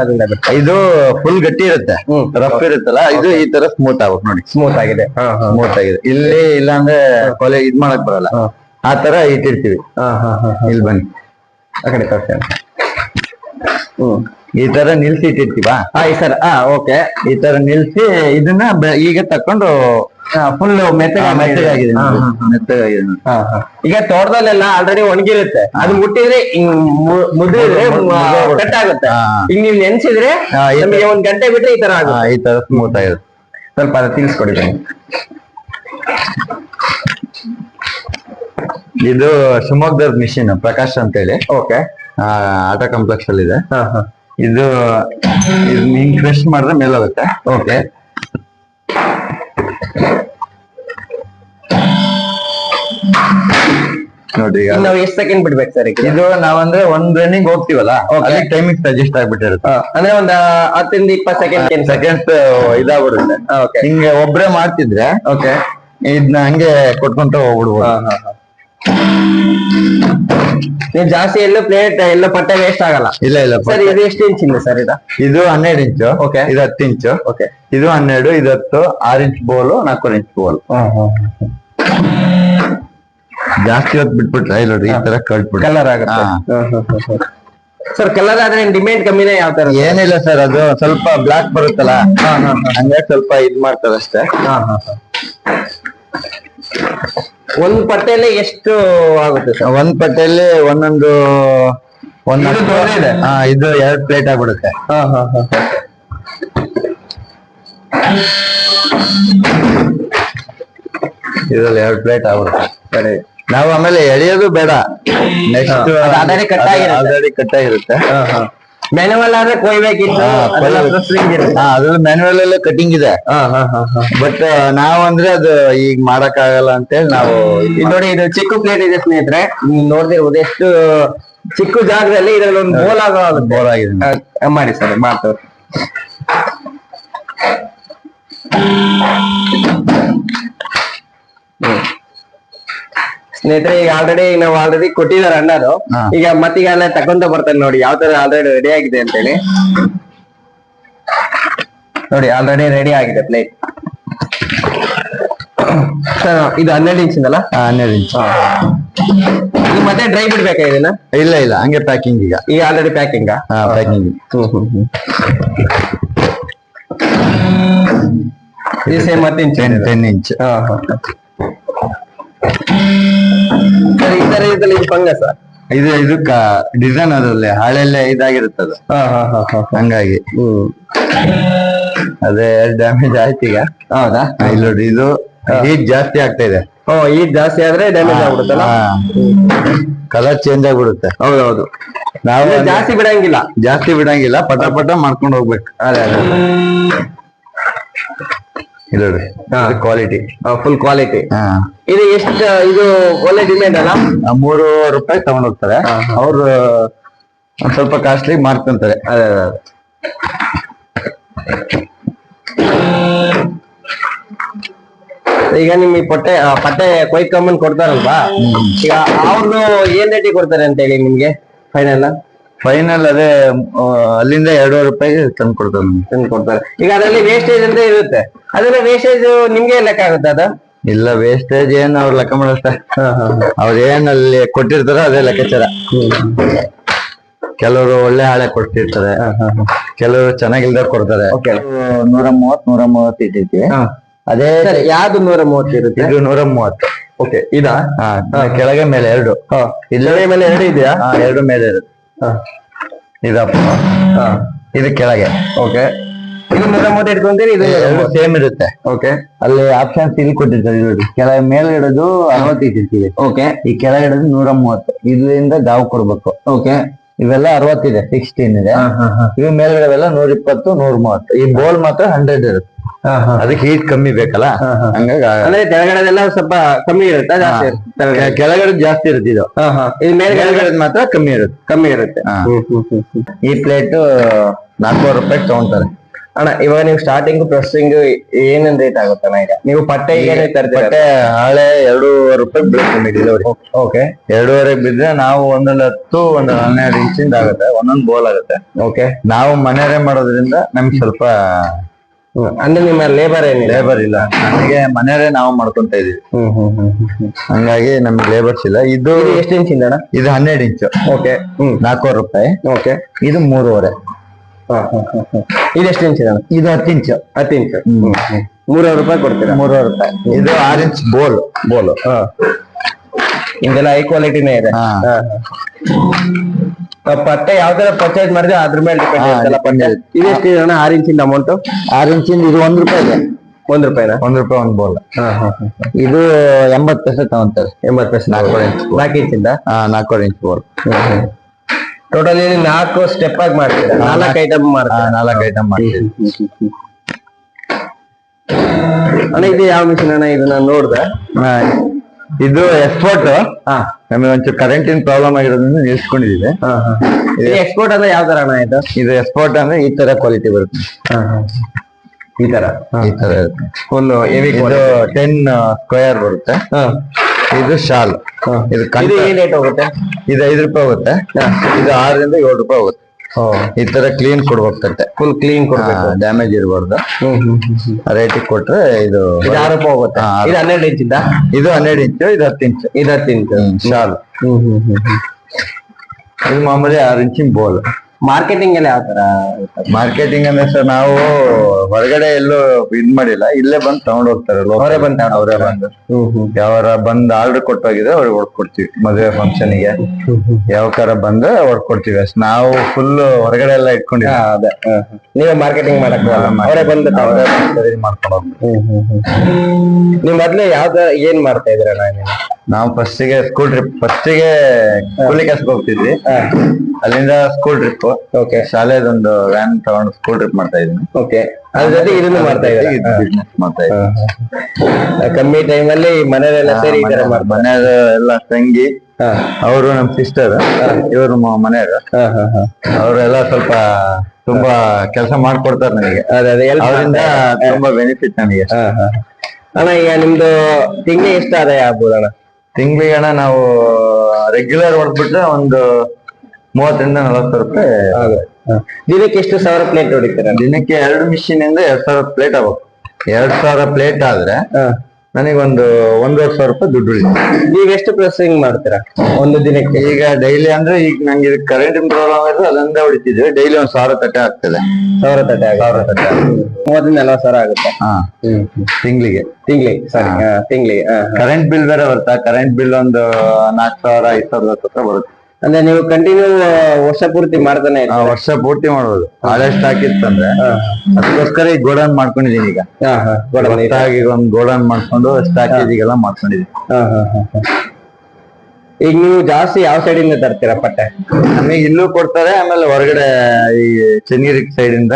ಇದು ಫುಲ್ ಗಟ್ಟಿ ಇರುತ್ತೆ. ರಫ್ ಇರುತ್ತಲ್ಲ ಇದು ಈ ತರ ಸ್ಮೂತ್ ಆಗ್ಬೇಕು ನೋಡಿ. ಸ್ಮೂತ್ ಆಗಿದೆ. ಸ್ಮೂತ್ ಆಗಿದೆ. ಇಲ್ಲಿ ಇಲ್ಲಾಂದ್ರೆ ಕೊಲೆ ಇದ್ ಮಾಡಕ್ ಬರಲ್ಲ. ಆ ತರ ಇಟ್ಟಿರ್ತೀವಿ. ಇಲ್ಲಿ ಬನ್ನಿ. ಆ ಕಡೆ ಹ್ಮ್. ಈ ತರ ನಿಲ್ಸಿ ಇಟ್ಟಿರ್ತೀವ? ಸರ್ ಆ ಓಕೆ ಈ ತರ ನಿಲ್ಸಿ ಇದನ್ನ ಈಗ ತಕೊಂಡು ಫುಲ್ ಮೆತ್ತಗೆ ಮೆತ್ತಗಾಗಿದೆ ಮೆತ್ತಗಾಗಿದೆ. ಈಗ ತೋಟದಲ್ಲೆಲ್ಲ ಆಲ್ರೆಡಿ ಒಣಗಿರುತ್ತೆ. ಅದು ಮುಟ್ಟಿದ್ರೆ ಮುದ್ರಿದ್ರೆ ಕಟ್ ಆಗುತ್ತೆ. ಈಗ ನೀವು ನೆನ್ಸಿದ್ರೆ ನಮಗೆ ಒಂದ್ ಗಂಟೆ ಬಿಟ್ರೆ ಈ ತರ ಆಗುತ್ತೆ. ಈ ತರ ಸ್ಮೂತ್ ಆಗಿರುತ್ತೆ ಸ್ವಲ್ಪ ಅದ ತಿಳಿಸ್ಕೊಡಿ. ಇದು ಶಿವಮೊಗ್ಗದ ಮಿಷಿನ್ ಪ್ರಕಾಶ್ ಅಂತ ಹೇಳಿ ಓಕೆ ಆಟೋ ಕಾಂಪ್ಲೆಕ್ಸ್ ಅಲ್ಲಿ ಇದೆ. ಹಾ ಹಾ. ಇದು ಇದು ಹಿಂಗ್ ಫ್ರೆಶ್ ಮಾಡಿದ್ರೆ ಮೇಲೋಗುತ್ತೆ ಓಕೆ ನೋಡಿ ಈಗ ಎಷ್ಟ್ ಎಷ್ಟು ಸೆಕೆಂಡ್ ಬಿಡ್ಬೇಕು ಸರ್ ಈಗ? ಇದು ನಾವಂದ್ರೆ ಒಂದ್ ರನ್ನಿಂಗ್ ಹೋಗ್ತಿವಲ್ಲ? Okay. ಅಲ್ಲಿ ಟೈಮಿಂಗ್ ಸಜೆಸ್ಟ್ ಆಗ್ಬಿಟ್ಟಿರುತ್ತೆ. ಅಂದ್ರೆ ಒಂದ್ ಹತ್ತಿಂದ ಇಪ್ಪತ್ ಸೆಕೆಂಡ್ ಸೆಕೆಂಡ್ಸ್ ಇದಾಗ್ಬಿಡುತ್ತೆ. ಓಕೆ ಹಿಂಗೆ ಒಬ್ರೇ ಮಾಡ್ತಿದ್ರೆ ಓಕೆ ಇದನ್ನ ಹಂಗೆ ಕೊಟ್ಕೊಂತ ಹೋಗ್ಬಿಡ್ಬೋದು. ನೀವು ಜಾಸ್ತಿ ಎಲ್ಲೂ ಪ್ಲೇಟ್ ಎಲ್ಲ ಪಟ್ಟೆ ವೇಸ್ಟ್ ಆಗಲ್ಲ. ಇಲ್ಲ ಇಲ್ಲ ಸರ್ ಇದು ಎಷ್ಟು ಇಂಚ್ ಇಂದ ಸರ್ ಇದು? ಇದು ಹನ್ನೆರಡು ಇಂಚು ಓಕೆ ಇದು ಹತ್ತು ಇಂಚು ಓಕೆ ಇದು ಹನ್ನೆರಡು ಇದು ಹತ್ತು ಆರು ಇಂಚ್ ಬೋಲು ನಾಲ್ಕು ಇಂಚ್ ಬೋಲ್ ಜಾಸ್ತಿ ಹೊತ್ತು ಬಿಟ್ಬಿಟ್ರೆ ಇಲ್ಲ ಈ ತರ ಕಳ್ಬಿಟ್ಟು ಕಲರ್ ಆಗುತ್ತೆ. ಸರ್ ಕಲರ್ ಆದ್ರೆ ಡಿಮ್ಯಾಂಡ್ ಕಮ್ಮಿನೇ ಯಾವ ತರ ಏನಿಲ್ಲ ಸರ್ ಅದು ಸ್ವಲ್ಪ ಬ್ಲಾಕ್ ಬರುತ್ತಲ್ಲ ಹಂಗಾಗಿ ಸ್ವಲ್ಪ ಇದ್ ಮಾಡ್ತಾರೆ ಅಷ್ಟೇ. ಒಂದ್ ಪಟ್ಟೆಯಲ್ಲಿ ಎಷ್ಟು ಆಗುತ್ತೆ ಸರ್ ಒಂದ್ ಪಟ್ಟೆಯಲ್ಲಿ ಒಂದೊಂದು ಒಂದೊಂದು ಹಾ ಇದು ಎರಡ್ ಪ್ಲೇಟ್ ಆಗ್ಬಿಡುತ್ತೆ. ಹಾ ಹಾ ಹಾ. ಇದ್ರಲ್ಲಿ ಎರಡು ಪ್ಲೇಟ್ ಆಗ್ಬಿಡುತ್ತೆ. ಸರಿ ನಾವು ಆಮೇಲೆ ಎಳೆಯೋದು ಬೇಡ. ನೆಕ್ಸ್ಟ್ ಹಾ, ಅದು already cut ಆಗಿರುತ್ತೆ. ಆಲ್ರೆಡಿ ಕಟ್ ಆಗಿರುತ್ತೆ. ಮ್ಯಾನುವಲ್ ಆದ್ರೆ ಕೊಯ್ಬೇಕಿತ್ತು. ಹಾ, ಅದೆಲ್ಲ ಕೊಯ್ಬೇಕು. processing ಇರುತ್ತೆ. ಹಾ ಅದ್ರಲ್ಲಿ ಮ್ಯಾನುವಲ್ ಎಲ್ಲ ಕಟಿಂಗ್ ಇದೆ. ಹಾ ಹಾ ಹಾ ಹಾ. ಬಟ್ ನಾವ್ ಅಂದ್ರೆ ಅದು ಈಗ ಮಾಡಕ್ ಆಗಲ್ಲ ಅಂತೇಳಿ ನಾವು ಇದು ನೋಡಿ ಇದು ಚಿಕ್ಕ ಪ್ಲೇಟ್ ಇದೆ ಸ್ನೇಹಿತರೆ. ನೀವು ನೋಡ್ದಿರ್ಬೋದು ಎಷ್ಟು ಚಿಕ್ಕ ಜಾಗದಲ್ಲಿ ಇದ್ರಲ್ಲಿ ಒಂದು ಬೋಲ್ ಆಗೋ ಆಗುತ್ತೆ. ಬೋರ್ ಆಗಿದೆ. ಆ, ಮಾಡಿ ಸರ್ ಮಾಡ್ತೇವೆ. ಸ್ನೇಹಿತರೆ ಈಗ ಆಲ್ರೆಡಿ ನಾವು ಆಲ್ರೆಡಿ ಕೊಟ್ಟಿದ್ದಾರೆ ಅಣ್ಣರು. ಈಗ ಮತ್ತೀಗ ಅಲ್ಲೇ ತಗೊಂತ ಬರ್ತಾನೆ ನೋಡಿ ಯಾವ ತರ ಆಲ್ರೆಡಿ ರೆಡಿ ಆಗಿದೆ ಅಂತೇಳಿ. ನೋಡಿ ಆಲ್ರೆಡಿ ರೆಡಿ ಆಗಿದೆ ಪ್ಲೇಟ್ ಇದು ಹನ್ನೆರಡು ಇಂಚಿಂದಲ್ಲ? ಅಲ್ಲ ಹನ್ನೆರಡು ಇಂಚ್. ಮತ್ತೆ ಡ್ರೈ ಬಿಡ್ಬೇಕಾ ಇದನ್ನ? ಇಲ್ಲ ಇಲ್ಲ ಹಂಗೆ ಪ್ಯಾಕಿಂಗ್ ಈಗ. ಈಗ ಆಲ್ರೆಡಿ ಪ್ಯಾಕಿಂಗ್ ಪ್ಯಾಕಿಂಗ್ ಇದು ಸೇಮ್ ಮತ್ತೆ ಇಂಚ್ ಟೆನ್ ಟೆನ್ ಇಂಚ್ ಹಾ. ಇದ್ದಲ್ಲಿ ಇದು ಫಂಗಸ್ ಇದು ಇದಕ್ಕ ಡಿಸೈನ್ ಅದ್ರಲ್ಲಿ ಹಾಳೆಲ್ಲ ಇದಾಗಿರುತ್ತೆ ಹಂಗಾಗಿ. ಅದೇ ಡ್ಯಾಮೇಜ್ ಆಯ್ತು ಈಗ. ಹೌದಾ? ಇಲ್ಲಿ ನೋಡಿ ಇದು ಹೀಟ್ ಜಾಸ್ತಿ ಆಗ್ತಾ ಇದೆ. ಓ ಈ ಜಾಸ್ತಿ ಆದ್ರೆ ಡ್ಯಾಮೇಜ್ ಆಗ್ಬಿಡುತ್ತಲ್ಲ? ಕಲರ್ ಚೇಂಜ್ ಆಗ್ಬಿಡುತ್ತೆ. ಹೌದೌದು. ನಾವು ಜಾಸ್ತಿ ಬಿಡಂಗಿಲ್ಲ. ಜಾಸ್ತಿ ಬಿಡಂಗಿಲ್ಲ ಪಟ ಪಟ ಮಾಡ್ಕೊಂಡು ಹೋಗ್ಬೇಕು. ಅದೇ ಅದೇ. ಇದು ನೋಡಿ. ಕ್ವಾಲಿಟಿ ಫುಲ್ ಕ್ವಾಲಿಟಿ ಇದು ಎಷ್ಟು ಇದು ಒಳ್ಳೆ ಡಿಮ್ಯಾಂಡ್ ಅಲ್ಲ? ಮೂರು ರೂಪಾಯಿ ತಗೊಂಡ್ ಹೋಗ್ತಾರೆ. ಅವ್ರು ಒಂದ್ ಸ್ವಲ್ಪ ಕಾಸ್ಟ್ಲಿ ಮಾರ್ಕೊಂತಾರೆ. ಅದೇ ಅದೇ ಈಗ ನಿಮ್ಗೆ ಈ ಪಟ್ಟೆ ಕೊಯ್ ಪಟ್ಟೆ ಕೊಯ್ಕೊಂಬಂದ್ ಕೊಡ್ತಾರಲ್ವಾ? ಈಗ ಅವ್ರದ್ದು ಏನ್ ರೇಟಿಗೆ ಕೊಡ್ತಾರೆ ಅಂತ ಹೇಳಿ ನಿಮ್ಗೆ ಫೈನಲ್ ಫೈನಲ್ ಅದೇ ಅಲ್ಲಿಂದ ಎರಡೂವರೆ ರೂಪಾಯಿ ತಂದು ಕೊಡ್ತಾರೆ. ನಮ್ಗೆ. ತಂದು ಕೊಡ್ತಾರೆ. ಈಗ ಅದರಲ್ಲಿ ವೇಸ್ಟೇಜ್ ಅಂತ ಇರುತ್ತೆ. ಅದೆಲ್ಲ ವೇಸ್ಟೇಜ್ ನಿಮ್ಗೆ ಲೆಕ್ಕ ಆಗುತ್ತೆ ಅದ? ಇಲ್ಲ ವೇಸ್ಟೇಜ್ ಏನ್ ಅವ್ರ ಲೆಕ್ಕ ಮಾಡುತ್ತೆ ಅವ್ರೇನ್ ಹಾ ಏನ್ ಅಲ್ಲಿ ಕೊಟ್ಟಿರ್ತಾರೋ ಅದೇ ಲೆಕ್ಕಾಚಾರ. ಕೆಲವರು ಒಳ್ಳೆ ಹಾಳೆ ಕೊಡ್ತಿರ್ತಾರೆ. ಕೆಲವರು ಚೆನ್ನಾಗಿಲ್ದ ಕೊಡ್ತಾರೆ. ನೂರ ಮೂವತ್ ನೂರ ಮೂವತ್ ಇಟ್ಟಿರ್ತೀವಿ ಅದೇ ಯಾವ್ದು ನೂರ ಮೂವತ್ ಇರುತ್ತೆ? ಇದು ನೂರ ಮೂವತ್ತು ಓಕೆ ಇದಾ? ಕೆಳಗೆ ಮೇಲೆ ಎರಡು. ಇಲ್ಲ ಮೇಲೆ ಎರಡು ಇದೆಯಾ? ಎರಡು ಮೇಲೆ ಇರುತ್ತೆ. ಇದಪ್ಪ. ಹಾ. ಇದು ಕೆಳಗೆ. ಓಕೆ ಇದು ನೂರ ಮೂವತ್ತು ಇಟ್ಕೊಂತೀರಿ ಇದು ಎರಡು ಸೇಮ್ ಇರುತ್ತೆ. ಓಕೆ ಅಲ್ಲಿ ಆಪ್ಷನ್ಸ್ ಇಲ್ಲಿ ಕೊಟ್ಟಿರ್ತಾರೆ ನೋಡಿ. ಕೆಳಗೆ ಮೇಲೆ ಇಡೋದು ಅರವತ್ತು ಇಟ್ಟಿರ್ತೀವಿ ಓಕೆ ಈ ಕೆಳಗೆ ಇಡೋದು ನೂರ ಮೂವತ್ತು. ಇದರಿಂದ ಗಾವ್ ಕೊಡ್ಬೇಕು. ಓಕೆ ಇವೆಲ್ಲ ಅರವತ್ತಿದೆ ಸಿಕ್ಸ್ಟೀನ್ ಇದೆ. ಇವು ಮೇಲ್ಗಡೆವೆಲ್ಲ ನೂರ ಇಪ್ಪತ್ತು ನೂರ ಮೂವತ್ತು ಈ ಬೋಲ್ ಮಾತ್ರ ಹಂಡ್ರೆಡ್ ಇರುತ್ತೆ. ಅದಕ್ಕೆ ಹೀಟ್ ಕಮ್ಮಿ ಬೇಕಲ್ಲ? ಹಂಗಾಗಿ ಆ- ಅಂದ್ರೆ ಕೆಳಗಡೆದೆಲ್ಲ ಸ್ವಲ್ಪ ಕಮ್ಮಿ ಇರುತ್ತೆ ಜಾಸ್ತಿ ಇರುತ್ತೆ ಕೆಳಗಡೆ. ಕೆಳಗಡೆ ಜಾಸ್ತಿ ಇರುತ್ತೆ ಇದು. ಇದು ಮೇಲ್ಗಡೆ ಮೇಲ್ಗಡೆ ಮಾತ್ರ ಕಮ್ಮಿ ಇರುತ್ತೆ. ಕಮ್ಮಿ ಇರುತ್ತೆ. ಹಾ. ಹ್ಮ್, ಹ್ಮ್, ಹ್ಮ್, ಹ್ಮ್. ಈ ಪ್ಲೇಟ್ ನಾಲ್ಕೂವರೆ ರೂಪಾಯಿ ತಗೊಂತಾರೆ. ಅಣ್ಣ ಇವಾಗ ನೀವು ಸ್ಟಾರ್ಟಿಂಗ್ ಪ್ರೊಸೆಸಿಂಗ್ ಏನೇನ್ ರೇಟ್ ಆಗುತ್ತಣ್ಣ ಈಗ? ನೀವು ಪಟ್ಟೆ ಏನೇ ತರ್ತೀರ? ಬಟ್ಟೆ ಹಾಳೆ ಎರಡೂವರೆ ರೂಪಾಯಿ ಬೀಳುತ್ತೆ ಡೆಲಿವರಿ ಓಕೆ ಎರಡೂವರೆ ಬಿದ್ರೆ ನಾವು ಒಂದೊಂದು ಹತ್ತು ಒಂದು ಹನ್ನೆರಡು ಇಂಚಿಂದ ಆಗುತ್ತೆ ಒಂದೊಂದು ಬೋಲ್ ಆಗುತ್ತೆ. ಓಕೆ ನಾವು ಮನೆಯವರೇ ಮಾಡೋದ್ರಿಂದ ನಮ್ಗೆ ಸ್ವಲ್ಪ ಅಂದ್ರೆ ನಿಮ್ಮ ಲೇಬರ್ ಏನಿಲ್ಲ? ಲೇಬರ್ ಇಲ್ಲ. ನಮಗೆ ಮನೆಯವರೇ ನಾವು ಮಾಡ್ಕೊಂತ ಇದೀವಿ. ಹ್ಮ್ ಹ್ಮ್ ಹ್ಮ್ ಹ್ಮ್ ಹಂಗಾಗಿ ನಮ್ಗೆ ಲೇಬರ್ಸ್ ಇಲ್ಲ. ಇದು ಇದು ಎಷ್ಟು ಇಂಚ್ ಅಣ್ಣ? ಇದು ಹನ್ನೆರಡು ಇಂಚು ಓಕೆ ಹ್ಮ್. ನಾಲ್ಕೂವರೆ ರೂಪಾಯಿ. ಓಕೆ ಇದು ಮೂರುವರೆ. ಹಾ ಹಾ ಹಾ ಹಾ. ಇದು ಎಷ್ಟು ಇಂಚಿನ ಅಣ್ಣ? ಇದು ಹತ್ತು ಇಂಚು ಹತ್ತು ಇಂಚ್ ಮೂರುವರೆ ರೂಪಾಯಿ ಕೊಡ್ತೀರಾ? ಮೂರುವರೆ ರೂಪಾಯಿ. ಇದು ಆರು ಇಂಚ್ ಬೋಲ್ ಬೋಲು ಹಾ. ಇದೆಲ್ಲ ಹೈ ಕ್ವಾಲಿಟಿನೇ ಇದೆ. ಹಾ. ಹಾ, ಹಾ. ನಾವು ಪಟ್ಟೆ ಯಾವ ತರ ಪರ್ಚೇಸ್ ಮಾಡಿದ್ರೆ ಅದ್ರ ಮೇಲೆ ಡಿಪೆಂಡ್ ಇರುತ್ತಲ್ಲ ಪಟ್ಟೆ. ಇದೆಷ್ಟು ಅಣ್ಣ ಆರ್ ಇಂಚಿಂದ ಅಮೌಂಟ್ ಆರ್ ಇಂಚಿಂದ ಇದು ಒಂದ್ ರೂಪಾಯಿ ಇದೆ. ಒಂದ್ ರೂಪಾಯಿನ? ಒಂದ್ ರೂಪಾಯಿ ಒಂದ್ ಬೋಲ್ ಇದು ಎಂಬತ್ ಪೈಸೆ ತಗೊಂತಾರೆ ಎಂಬತ್ ಪೈಸೆ ನಾಲ್ಕೂವರೆ ಇಂಚ್ ನಾಲ್ಕು ಇಂಚಿಂದ ಹಾ ನಾಲ್ಕೂವರೆ ಇಂಚ್ ಬೋಲ್ ಟೋಟಲ್ ಇಲ್ಲಿ ನಾಲ್ಕು ಸ್ಟೆಪ್ ಆಗಿ ಮಾಡ್ತೀರಾ? ನಾಲ್ಕು ಐಟಮ್ ಮಾಡ್ತೀರಾ? ನಾಲ್ಕು ಐಟಮ್ ಮಾಡ್ತೀವಿ. ಅಣ್ಣ ಇದು ಯಾವ ಮಿಷಿನ್ ಅಣ್ಣ? ಇದು ನಾನು ನೋಡ್ದೆ ಇದು ಎಕ್ಸ್ಪೋರ್ಟ್ ಹಾ. ನಮಗೆ ಒಂಚೂರು ಇನ್ ಪ್ರಾಬ್ಲಮ್ ಆಗಿರೋದ್ರಿಂದ ನಿಲ್ಸ್ಕೊಂಡಿದೀವಿ. ಇದು ಎಕ್ಸ್ಪೋರ್ಟ್ ಅಂದ್ರೆ ಯಾವ ತರ ಅಣ್ಣ ಇದು? ಇದು ಎಕ್ಸ್ಪೋರ್ಟ್ ಅಂದ್ರೆ ಈ ತರ ಕ್ವಾಲಿಟಿ ಬರುತ್ತೆ. ಈ ತರ? ಈ ತರ ಇರುತ್ತೆ. ಫುಲ್ ಹೆವಿ ಇದು ಟೆನ್ ಸ್ಕ್ವೇರ್ ಬರುತ್ತೆ. ಹಾ. ಇದು ಶಾಲ್. ಇದು ರೇಟ್ ಹೋಗುತ್ತೆ? ಇದು ಐದು ರೂಪಾಯಿ ಹೋಗುತ್ತೆ. ಇದು ಆರರಿಂದ ಏಳು ರೂಪಾಯಿ ಹೋಗುತ್ತೆ. ಈ ತರ ಕ್ಲೀನ್ ಕೊಡ್ಬೇಕು ತಟ್ಟೆ. ಫುಲ್ ಕ್ಲೀನ್ ಕೊಡ್ಬೇಕು. ಡ್ಯಾಮೇಜ್ ಇರಬಾರ್ದು. ರೇಟಿಗೆ ಕೊಟ್ರೆ ಇದು ಆರು ರೂಪಾಯಿ ಹೋಗುತ್ತೆ. ಇದು ಹನ್ನೆರಡು ಇಂಚಿಂದ ಇದು? ಹನ್ನೆರಡು ಇಂಚು ಇದು ಹತ್ತು ಇಂಚು ಇದು ಹತ್ತು ಇಂಚು ಶಾಲ್ ಇದು ಮಾಮೂಲಿ ಆರು ಇಂಚಿನ ಬೋಲ್ ಮಾರ್ಕೆಟಿಂಗ್ ಎಲ್ಲ ಯಾವ ತರ? ಮಾರ್ಕೆಟಿಂಗ್ ಅಂದ್ರೆ ಸರ್ ನಾವು ಹೊರಗಡೆ ಎಲ್ಲೂ ಇದ್ ಮಾಡಿಲ್ಲ. ಇಲ್ಲೇ ಬಂದು ತಗೊಂಡ್ ಹೋಗ್ತಾರೆ. ಅವರೇ ಬಂದ್ ಅವರೇ ಬಂದು. ಯಾವಾರ ಬಂದ್ ಆರ್ಡರ್ ಕೊಟ್ಟೋಗಿದ್ರೆ ಅವ್ರಿಗೆ ಹೊಡ್ಕೊಡ್ತೀವಿ ಮದುವೆ ಫಂಕ್ಷನ್ಗೆ. ಯಾವ ಕಾರ ಬಂದ್ರೆ ಹೊಡ್ಕೊಡ್ತೀವಿ ಅಷ್ಟೇ ನಾವು ಫುಲ್ ಹೊರಗಡೆ ಎಲ್ಲ ಇಟ್ಕೊಂಡಿ ಅದೇ. ನೀವೇ ಮಾರ್ಕೆಟಿಂಗ್ ಮಾಡಕ್ ಅವರೇ ಬಂದು ಅವರೇ ಮಾಡ್ಕೊಂಡು ಹೋಗ್ಬೇಕು. ನೀವ್ ಮೊದ್ಲು ಯಾವ್ದ ಏನ್ ಮಾಡ್ತಾ ಇದ್ರ ನಾವು ನಾವು ಫಸ್ಟಿಗೆ ಸ್ಕೂಲ್ ಟ್ರಿಪ್ ಫಸ್ಟಿಗೆ ಕೂಲಿ ಕೆಲ್ಸಕ್ಕೆ ಹೋಗ್ತಿದ್ವಿ. ಅಲ್ಲಿಂದ ಸ್ಕೂಲ್ ಟ್ರಿಪ್ ಓಕೆ ಶಾಲೆದೊಂದು ವ್ಯಾನ್ ತಗೊಂಡು ಸ್ಕೂಲ್ ಟ್ರಿಪ್ ಮಾಡ್ತಾ ಇದ್ದೀನಿ. ಓಕೆ ಅದ್ರ ಜೊತೆ ಇದನ್ನು ಮಾಡ್ತಾ ಇದ್ದಾರೆ? ಬಿಸ್ನೆಸ್ ಮಾಡ್ತಾ ಇದ್ದೀನಿ. ಕಮ್ಮಿ ಟೈಮ್ ಅಲ್ಲಿ ಮನೆಯಲ್ಲೆಲ್ಲ ಸೇರಿ ಈ ತರ ಮಾಡ್ತಾರೆ. ಎಲ್ಲ ತಂಗಿ ಅವರು ನಮ್ ಸಿಸ್ಟರ್ ಇವರು ಮನೆಯವರು. ಹಾ ಅವರೆಲ್ಲ ಸ್ವಲ್ಪ ತುಂಬಾ ಕೆಲಸ ಮಾಡ್ಕೊಡ್ತಾರೆ ನನಗೆ ಅದೇ ಅದೇ ಅವರಿಂದ ತುಂಬಾ ಬೆನಿಫಿಟ್ ನನಗೆ ಅಣ್ಣ ಈಗ ನಿಮ್ದು ತಿಂಗಳಿಗೆ ಎಷ್ಟು ಆದಾಯ ಆಗ್ಬೋದಣ್ಣ ತಿಂಗಳಿಗೆ ಅಣ್ಣ ನಾವು ರೆಗ್ಯುಲರ್ ಹೊಡ್ಬಿಟ್ರೆ ಒಂದು ಮೂವತ್ತರಿಂದ ನಲವತ್ತು ರೂಪಾಯಿ. ದಿನಕ್ಕೆ ಎಷ್ಟು ಸಾವಿರ ಪ್ಲೇಟ್ ಹೊಡಿತೀರ? ದಿನಕ್ಕೆ ಎರಡು ಮಿಷಿನ್ ಇಂದ ಎರಡ್ ಸಾವಿರ ಪ್ಲೇಟ್ ಆಗ್ಬೇಕು. ಎರಡ್ ಸಾವಿರ ಪ್ಲೇಟ್ ಆದ್ರೆ ನನಗೆ ಒಂದು ಒಂದೂವರೆ ಸಾವಿರ ರೂಪಾಯಿ ದುಡ್ಡು ಉಳಿತು ಈಗ ಎಷ್ಟು ಪ್ರೊಸೆಸಿಂಗ್ ಮಾಡ್ತೀರಾ ಒಂದು ದಿನಕ್ಕೆ? ಈಗ ಡೈಲಿ ಅಂದ್ರೆ ಈಗ ನಂಗೆ ಕರೆಂಟ್ ಪ್ರಾಬ್ಲಮ್ ಇದ್ರೆ ಅದರಿಂದ ಹೊಡಿತಿದ್ವಿ. ಡೈಲಿ ಒಂದ್ ಸಾವಿರ ತಟ್ಟೆ ಆಗ್ತದೆ. ಸಾವಿರ ತಟ್ಟೆ ಸಾವಿರ ತಟ್ಟೆ ಮೂವತ್ತರಿಂದ ನಲವತ್ತು ಸಾವಿರ ಆಗುತ್ತೆ. ತಿಂಗಳಿಗೆ. ತಿಂಗಳಿಗೆ ಸರಿ ತಿಂಗಳಿಗೆ ಕರೆಂಟ್ ಬಿಲ್ ಬೇರೆ ಬರ್ತಾ ಕರೆಂಟ್ ಬಿಲ್ ಒಂದು ನಾಲ್ಕು ಸಾವಿರ ಐದು ಸಾವಿರದ ಹತ್ರ ಬರುತ್ತೆ. ಅಂದ್ರೆ ನೀವು ಕಂಟಿನ್ಯೂ ವರ್ಷ ಪೂರ್ತಿ ಮಾಡ್ತಾನೆ ಆ? ವರ್ಷ ಪೂರ್ತಿ ಮಾಡ್ಬೋದು ಹಳೆ ಸ್ಟಾಕ್ ಇತ್ತಂದ್ರೆ ಅದಕ್ಕೋಸ್ಕರ ಈ ಗೋಡನ್ ಮಾಡ್ಕೊಂಡಿದೀನಿ ಈಗ. ಹೊಸದಾಗಿ ಒಂದು ಗೋಡನ್ ಮಾಡ್ಕೊಂಡು ಸ್ಟಾಕೇಜಿಗೆಲ್ಲ ಮಾಡ್ಕೊಂಡಿದೀನಿ. ಈಗ ನೀವು ಜಾಸ್ತಿ ಯಾವ ಸೈಡ್ ಇಂದ ತರ್ತೀರಾ ಪಟ್ಟೆ? ನಮಗೆ ಇಲ್ಲೂ ಕೊಡ್ತಾರೆ ಆಮೇಲೆ ಹೊರಗಡೆ ಈ ಚನ್ನಗಿರಿ ಸೈಡ್ ಇಂದ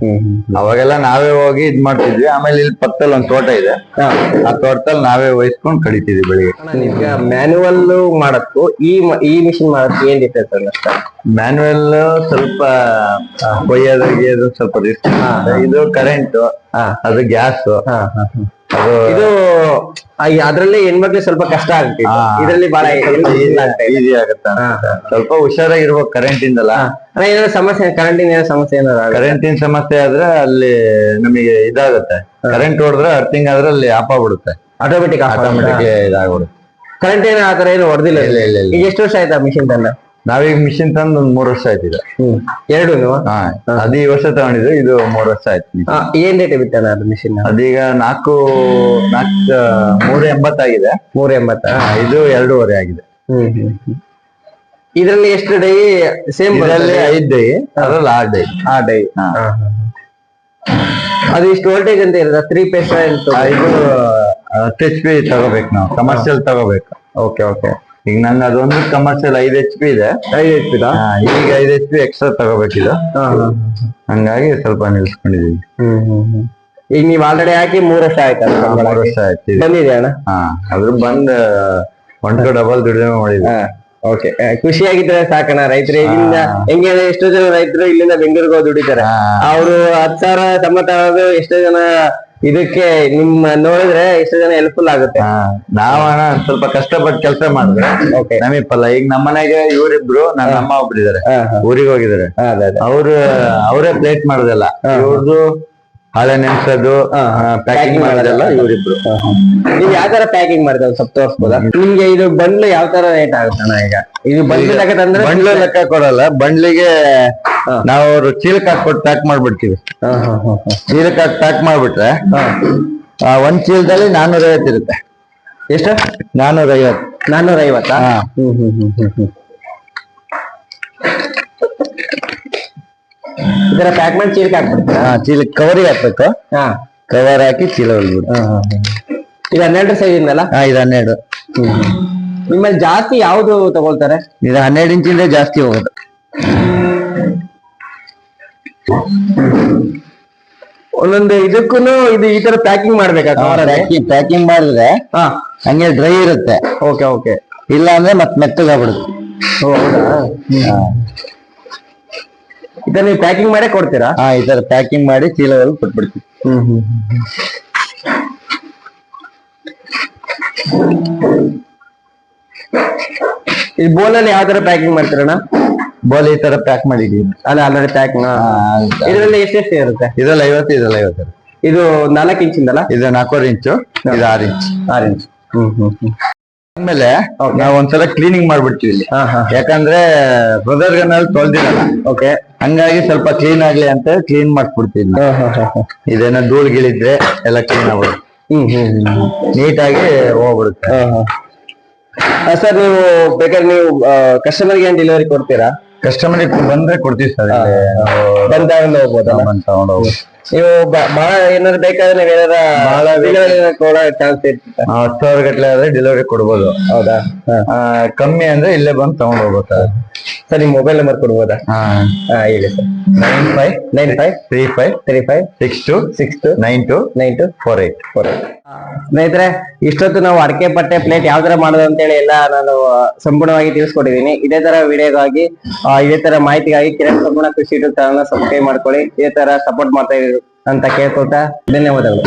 ಹ್ಮ್ ಅವಾಗೆಲ್ಲ ನಾವೇ ಹೋಗಿ ಇದ್ ಮಾಡ್ತಿದ್ವಿ ಆಮೇಲೆ ಇಲ್ಲಿ ಪಕ್ಕದಲ್ಲಿ ಒಂದ್ ತೋಟ ಇದೆ. ಆ ತೋಟದಲ್ಲಿ ನಾವೇ ವಹಿಸ್ಕೊಂಡು ಕಡಿತಿದ್ವಿ ಬೆಳಿಗ್ಗೆ. ಈಗ ಮ್ಯಾನ್ಯುವಲ್ ಮಾಡಕ್ಕೂ ಈ ಈ ಮಿಷಿನ್ ಮಾಡಕ್ ಏನ್ ಡಿಫ್ರೆನ್ಸ್ ಅಲ್ಲ ಮ್ಯಾನುವಲ್ ಸ್ವಲ್ಪ ಕೊಯ್ಯೋದು ಸ್ವಲ್ಪ ರಿಸ್ಕ್ ಇದು ಕರೆಂಟ್ ಅದು ಗ್ಯಾಸ್ ಇದು ಅದ್ರಲ್ಲಿ ಹೆಣ್ಮಕ್ಳಿಗೆ ಸ್ವಲ್ಪ ಕಷ್ಟ ಆಗುತ್ತೆ. ಇದರಲ್ಲಿ ಬಹಳ. ಈಸಿ ಆಗುತ್ತೆ. ಸ್ವಲ್ಪ ಹುಷಾರಾಗಿರ್ಬೇಕು ಕರೆಂಟ್ ಇಂದಲ್ಲ. ಏನಾದ್ರು ಸಮಸ್ಯೆ ಕರೆಂಟ್ ಏನೋ ಸಮಸ್ಯೆ ಏನಾದ್ರು ಕರೆಂಟ್ ಸಮಸ್ಯೆ ಆದ್ರೆ ಅಲ್ಲಿ ನಮಗೆ ಇದಾಗುತ್ತೆ. ಕರೆಂಟ್ ಹೊಡೆದ್ರೆ ಅರ್ಥಿಂಗ್ ಆದ್ರೆ ಅಲ್ಲಿ ಆಫ್ ಆಗ್ಬಿಡುತ್ತೆ. Automatic automatic ಇದಾಗ್ಬಿಡುತ್ತೆ. ಕರೆಂಟ್ ಏನೋ ಆತರ ಏನು ಹೊಡೆದಿಲ್ಲ? ಇಲ್ಲ, ಎಷ್ಟು ವರ್ಷ ಆಯ್ತಾ ಮಿಷಿನ್ ತಂದ? ನಾವೀಗ ಮಿಷಿನ್ ತಂದು ಒಂದ್ ಮೂರ್ ವರ್ಷ ಆಯ್ತಿದೆ. ಹ್ಮ್. ಎರಡು ಹಾ ಅದು ಈ ವರ್ಷ ತಗೊಂಡಿದ್ರು ಇದು ಮೂರ್ ವರ್ಷ ಆಯ್ತು ಏನ್ ರೇಟ್ ಬಿತ್ತಾನ ಅದು ಮಿಷಿನ್ ಅದೀಗ ನಾಲ್ಕು ನಾಲ್ಕು ಮೂರ್ ಎಂಬತ್ತಾಗಿದೆ. ಮೂರ್ ಎಂಬತ್ತ? ಇದು ಎರಡೂವರೆ ಆಗಿದೆ. ಇದರಲ್ಲಿ ಎಷ್ಟು ಡೈ? ಸೇಮ್ ಇದರಲ್ಲಿ ಐದ್ ಡೈ ಅದ್ರಲ್ಲಿ ಆರ್ ಡೈ. ಆ ಡೈ. ಅದು ಇಷ್ಟು ವೋಲ್ಟೇಜ್ ಅಂತ ಇರುತ್ತೆ? ತ್ರೀ ಪೇಸ್ ಇದು ಎಚ್ ಪಿ ತಗೋಬೇಕು ನಾವು ಕಮರ್ಷಿಯಲ್ ತಗೋಬೇಕು. ಓಕೆ ಓಕೆ ಈಗ ನನ್ನ ಅದೊಂದು ಕಮರ್ಷಿಯಲ್ ಐದ್ ಎಚ್ ಪಿ ಇದೆ. ಐದು ಎಚ್ ಪಿ ಹಾ, ಈಗ ಐದ್ ಎಚ್ ಪಿ ಎಕ್ಸ್ಟ್ರಾ ತಗೋಬೇಕಿದ ಹಂಗಾಗಿ ಸ್ವಲ್ಪ ನಿಲ್ಸ್ಕೊಂಡಿದೀವಿ ಹ್ಮ್. ಈಗ ನೀವ್ ಆಲ್ರೆಡಿ ಹಾಕಿ ಮೂರ್ ವರ್ಷ ಆಯ್ತಲ್ಲ ಮೂರ್ ವರ್ಷ ಆಯ್ತು ಇದು. ಬಂದಿದೆ ಅಣ್ಣ? ಹಾ ಅದ್ರ ಬಂದ್ ಟು ಡಬಲ್ ದುಡಿಮೆ ಮಾಡಿದ್ವಿ. ಓಕೆ ಖುಷಿಯಾಗಿದ್ರೆ ಸಾಕಣ ರೈತರು. ಇಲ್ಲಿಂದ ಹೆಂಗೆ ಅಂದ್ರೆ ಎಷ್ಟೋ ಜನ ರೈತರು ಇಲ್ಲಿಂದ ಬೆಂಗಳೂರಿಗೆ ಹೋಗಿ ದುಡಿತಾರೆ. ಹಾ. ಅವರು ಹತ್ತು ಸಾವಿರ ತಮ್ಮ ತಾವು ಎಷ್ಟೋ ಜನ ಇದಕ್ಕೆ ನಿಮ್ಮ ನೋಡಿದ್ರೆ ಎಷ್ಟು ಜನ ಹೆಲ್ಪ್ಫುಲ್ ಆಗುತ್ತೆ. ಹಾ ನಾವಣ ಸ್ವಲ್ಪ ಕಷ್ಟಪಟ್ಟು ಕೆಲಸ ಮಾಡಿದ್ರೆ ನಮಗೆ ಫಲ ಈಗ ನಮ್ಮ ಮನೆಗೆ ಇವರಿಬ್ರು ನನ್ನ ಅಮ್ಮ ಒಬ್ರು ಹಾ ಊರಿಗೆ ಹೋಗಿದಾರೆ. ಅವ್ರು ಅವರೇ ಪ್ಲೇಟ್ ಮಾಡುದಲ್ಲ. ಇವ್ರದ್ದು ಹಳೆ ನೆನ್ಸೋದು ಪ್ಯಾಕಿಂಗ್ ಮಾಡೋದೆಲ್ಲ ಇವರಿಬ್ರು. ನೀವು ಯಾವ ತರ ಪ್ಯಾಕಿಂಗ್ ಮಾಡಿದ್ರೆ ಸ್ವಲ್ಪ ತೋರಿಸ್ಬೋದಾ? ನಿಮ್ಗೆ ಇದು ಬಂಡ್ಲು ಯಾವ ತರ ರೇಟ್ ಆಗುತ್ತೆ ಅಣ್ಣ ಈಗ? ಇದು ಬಂಡ್ಲು ಲೆಕ್ಕ ತಂದ್ರೆ ಬಂಡ್ಲು ಲೆಕ್ಕ ಕೊಡಲ್ಲ ಬಂಡ್ಲಿಗೆ ನಾವು ಅವ್ರು ಚೀಲಕ್ಕೆ ಹಾಕ್ಬಿಟ್ಟು ಪ್ಯಾಕ್ ಮಾಡ್ಬಿಡ್ತೀವಿ. ಚೀಲಕ್ಕೆ ಹಾಕಿ ಪ್ಯಾಕ್ ಮಾಡ್ಬಿಟ್ರೆ ಒಂದ್ ಚೀಲದಲ್ಲಿ ನಾನೂರ ಐವತ್ತು ಇರುತ್ತೆ. ಎಷ್ಟು? ನಾನೂರ ಐವತ್ತು ನಾನೂರ ಐವತ್ತಾ. ಹ್ಮ್ ಹ್ಮ್ ಹ್ಮ್ ಹ್ಮ್. ತರ ಪ್ಯಾಕ್ ಮಾಡಿ ಚೀಲಕ್ಕೆ ಹಾಕ್ಬಿಡ್ತೀರಾ? ಹಾ ಚೀಲಕ್ಕೆ ಕವರಿಗೆ ಹಾಕ್ಬೇಕು. ಹಾ. ಕವರ್ ಹಾಕಿ ಚೀಲ ಹೊಲ್ಬಿಡು ಇದು ಹನ್ನೆರಡು ಸೈಜ್ ಇಂದಲ್ಲ? ಹಾ ಇದು ಹನ್ನೆರಡು. ನಿಮ್ಮಲ್ಲಿ ಜಾಸ್ತಿ ಯಾವ್ದು ತಗೊಳ್ತಾರೆ? ಇದು ಹನ್ನೆರಡು ಇಂಚಿಂದ ಜಾಸ್ತಿ ಹೋಗೋದು. ಒಂದೊಂದು ಇದಕ್ಕೂ ಇದು ಈ ತರ ಪ್ಯಾಕಿಂಗ್ ಮಾಡ್ಬೇಕಾ ಕವರಲ್ಲಿ ಪ್ಯಾಕಿಂಗ್ ಮಾಡಿದ್ರೆ ಹಾ. ಹಂಗೆ ಡ್ರೈ ಇರುತ್ತೆ. Okay okay. ಇಲ್ಲ ಅಂದ್ರೆ ಮತ್ತೆ ಮೆತ್ತಗಾಗ್ಬಿಡುತ್ತೆ ಹೌದಾ? ಇದನ್ನ ನೀವು ಪ್ಯಾಕಿಂಗ್ ಮಾಡೇ ಕೊಡ್ತೀರಾ? ಹಾ ಈ ತರ ಪ್ಯಾಕಿಂಗ್ ಮಾಡಿ ಚೀಲ ಹೊಲ್ದು ಕೊಟ್ಬಿಡ್ತೀವಿ. ಹ್ಮ್ ಹ್ಮ್ ಈ ಬೋಲಲ್ಲಿ ಯಾವ ತರ ಪ್ಯಾಕಿಂಗ್ ಮಾಡ್ತೀರಣ್ಣ? ಬೋಲ್ ಈ ತರ ಪ್ಯಾಕ್ ಮಾಡಿದೀವಿ ಅಲ್ಲ ಆಲ್ರೆಡಿ ಪ್ಯಾಕಿಂಗ್ ಇದರಲ್ಲಿ ಎಷ್ಟೆಷ್ಟು ಇರುತ್ತೆ? ಇದ್ರಲ್ಲಿ ಐವತ್ತು ಇದ್ರಲ್ಲಿ ಐವತ್ತು ಇದು ನಾಲ್ಕು ಇಂಚಿಂದಲ್ಲ ಇದು ನಾಲ್ಕೂವರೆ ಇಂಚು ಇದು ಆರು ಇಂಚ್. ಆರು ಇಂಚ್. ಹ್ಮ್ ಹ್ಮ್ ಹ್ಮ್. ಆಮೇಲೆ ನಾವ್ ಒಂದ್ಸಲ ಕ್ಲೀನಿಂಗ್ ಮಾಡ್ಬಿಡ್ತೀವಿ ಇಲ್ಲಿ. ಯಾಕಂದ್ರೆ ಬ್ರದರ್ ಗನ್ನಲ್ಲಿ ತೊಳ್ದಿರಲ್ಲ. ಓಕೆ ಹಂಗಾಗಿ ಸ್ವಲ್ಪ ಕ್ಲೀನ್ ಆಗ್ಲಿ ಅಂತ ಕ್ಲೀನ್ ಮಾಡ್ಬಿಡ್ತೀವಿ ಇದೇನೋ. ಧೂಳ್ ಗಿಳಿದ್ರೆ ಎಲ್ಲ ಕ್ಲೀನ್ ಆಗ್ಬಿಡುತ್ತೆ. ಹ್ಮ್ ಹ್ಮ್ ಹ್ಮ್ ನೀಟಾಗಿ ಹೋಗ್ಬಿಡುತ್ತೆ. ಸರ್ ನೀವು ಬೇಕಾದ್ರೆ ನೀವು ಕಸ್ಟಮರ್ಗೆ ಏನ್ ಡೆಲಿವರಿ ಕೊಡ್ತೀರಾ? ಕಸ್ಟಮರ್ ಬಂದ್ರೆ ಕೊಡ್ತೀವಿ ಸರ್ ಬಂದಾಗ ತಗೊಂಡು ಹೋಗ್ಬೋದು. ನೀವು ಬಹಳ ಏನಾದ್ರು ಬೇಕಾದ್ರೆ ನೀವು ಏನಾರ ಬಹಳ delivery ಕೊಡೋ ಚಾನ್ಸ್ ಇರ್ತದೆ ಹತ್ತು ಸಾವಿರ ಗಟ್ಲೆ ಆದ್ರೆ ಡೆಲಿವರಿ ಕೊಡ್ಬೋದು. ಹೌದಾ? ಕಮ್ಮಿ ಅಂದ್ರೆ ಇಲ್ಲೇ ಬಂದು ತಗೊಂಡ್ ಹೋಗ್ಬೇಕು ಸರ್. ನಿಮ್ ಮೊಬೈಲ್ ನಂಬರ್ ಕೊಡ್ಬೋದಾ? ಹಾ. ಹೇಳಿ sir. Nine five nine five three five three five six two six two nine two nine two four eight four ಸ್ನೇಹಿತರೆ, ಇಷ್ಟೊತ್ತು ನಾವು ಅಡಕೆ ಪಟ್ಟೆ ಪ್ಲೇಟ್ ಯಾವ ತರ ಮಾಡೋದು ಅಂತೇಳಿ ಎಲ್ಲ ನಾನು ಸಂಪೂರ್ಣವಾಗಿ ತಿಳಿಸ್ಕೊಟ್ಟಿದ್ದೀನಿ. ಇದೇ ತರ ವಿಡಿಯೋಗಾಗಿ ಇದೇ ತರ ಮಾಹಿತಿಗಾಗಿ ಕಿರಣ್ ಸಂಪೂರ್ಣ ಕೃಷಿ ಯೂಟ್ಯೂಬ್ ಚಾನಲ್ ಸಬ್ಸ್ಕ್ರೈಬ್ ಮಾಡ್ಕೊಳ್ಳಿ. ಇದೇ ತರ ಸಪೋರ್ಟ್ ಮಾಡ್ತಾ ಅಂತ ಕೇಳ್ಕೊತಾ ಧನ್ಯವಾದಗಳು.